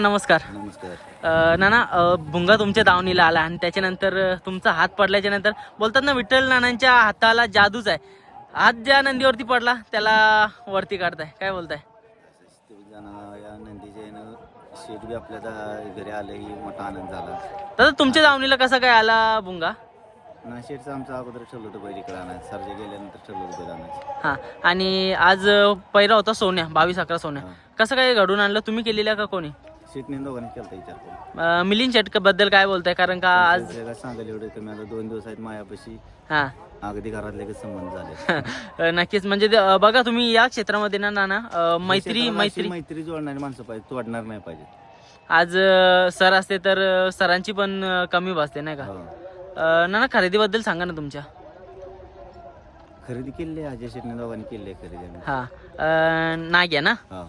नमस्कार. नमस्कार. अ, नाना अ, भुंगा तुमच्या दावणीला आला आणि त्याच्यानंतर अ, तुमचा हात पडल्याच्या नंतर बोलतात ना विठ्ठल नानांच्या हाताला जादूच आहे. हात ज्या नंदीवरती पडला त्याला वरती काढताय. काय बोलताय? या नंदीच्या बी आपल्या दा- घरी आलं ही मोठा आनंद झाला. दादा तुमच्या दावणीला कसा काय आला भुंगा? ना शेठचं आमचं अगोदर ठरलं होतं बैल इकडे आणायचं. सरजे गेल्यानंतर ठरलं होतं बैल आणायचं. हा आणि आज अ, पहिला होता सोन्या बावीस अकरा सोन्या. कसं काय घडून आणलं? तुम्ही केलेल्या का कोणी? दोघांनी विचार अ, मिलिंद शेटकबद्दल काय बोलताय? कारण का आज जगात सांगायला एवढं कमी आता दोन दिवस आहेत मायापाशी. हा. अगदी घरातले काही संबंध झाले. नक्कीच. म्हणजे ते, अ, बघा तुम्ही या क्षेत्रामध्ये ना नाना अ, मैत्री शेताला अशी मैत्री मैत्री जोडणारी माणसं पाहिजे तोडणार नाही पाहिजे आज अ, सर असते तर अ, सरांची पण अ, कमी भासते नाही का? हो. अ, नाना खरेदीबद्दल सांगा ना तुमच्या. खरेदी केली आहे. अजय शेठने दोघांनी केली आहे खरेदी. आम्ही. हा. अ, नाग्या ना? हा.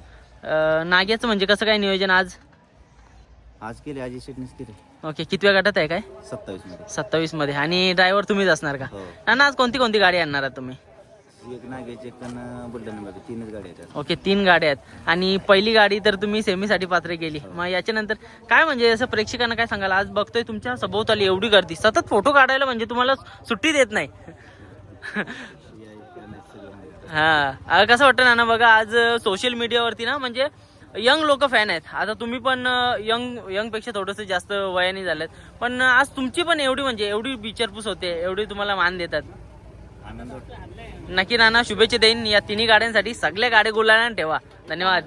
अ, नाग्याचं म्हणजे कसं काय नियोजन आज? आज केली अजय शेठनेच केली. ओके कितव्या गटात आहे काय? सत्तावीसमध्ये सत्तावीसमध्ये आणि ड्रायव्हर तुम्हीच असणार का? हो. नाना आज कोणती कोणती गाडी आणणार आहात तुम्ही? एक नागेच एक आणि बुलढाण्यामध्ये तीनच गाड्या आहेत. ओके तीन गाड्या आहेत. आणि पहिली गाडी तर तुम्ही सेमीसाठी पात्र केली. मग याच्यानंतर काय म्हणजे असं प्रेक्षकांना काय सांगाल? आज बघतोय तुमच्या सभोवताली एवढी गर्दी. सतत फोटो काढायला म्हणजे तुम्हाला सुट्टी देत नाही. हा. कसं वाटतं नाना बघा आज सोशल मीडियावरती ना म्हणजे यंग लोक फॅन आहेत. आता तुम्ही पण यंग यंगपेक्षा थोडंसं जास्त वयाने झालेत. पण आज तुमची पण एवढी म्हणजे एवढी विचारपूस होते एवढी तुम्हाला मान देतात. नक्की नाना शुभेच्छा देईन या तिन्ही गाड्यांसाठी. सगळ्या गाड्या गुलाला ठेवा. धन्यवाद.